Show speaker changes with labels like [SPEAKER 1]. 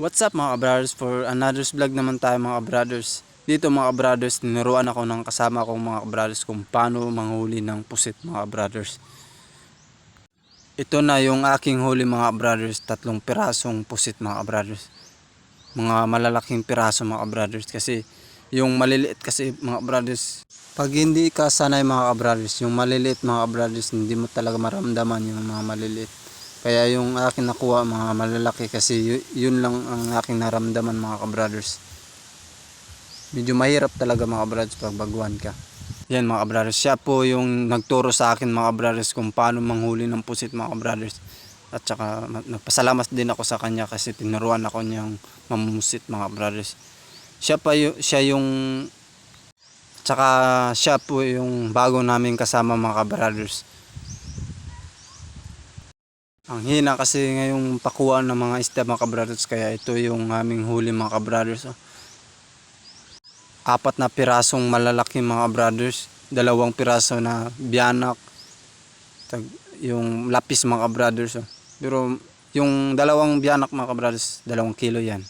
[SPEAKER 1] What's up mga brothers for another's vlog naman tayo mga brothers. Dito mga brothers, ninuruan ako ng kasama kong mga brothers kung paano manghuli ng pusit mga brothers. Ito na yung aking huli mga brothers, tatlong pirasong pusit mga brothers. Mga malalaking piraso mga brothers kasi yung maliliit kasi mga brothers, pag hindi ka sanay mga brothers, yung maliliit mga brothers, hindi mo talaga maramdaman yung mga maliliit. Kaya yung akin nakuha mga malalaki kasi yu- yun lang ang aking naramdaman mga kabrothers. Medyo mahirap talaga mga brothers pag baguhan ka. Yan mga brothers, siya po yung nagturo sa akin mga brothers kung paano manghuli ng pusit mga brothers. At saka ma- nagpasalamat din ako sa kanya kasi tinuruan ako niyang mamumusit mga brothers. Siya pa yung, siya yung tsaka siya po yung bago namin kasama mga brothers. Ang hina kasi ngayong pakuha ng mga isda mga kabrothers kaya ito yung aming huli mga kabrothers. oh. Apat na pirasong malalaki mga brothers, dalawang piraso na biyanak, yung lapis mga kabrothers. oh. Pero yung dalawang biyanak mga kabrothers, dalawang kilo yan.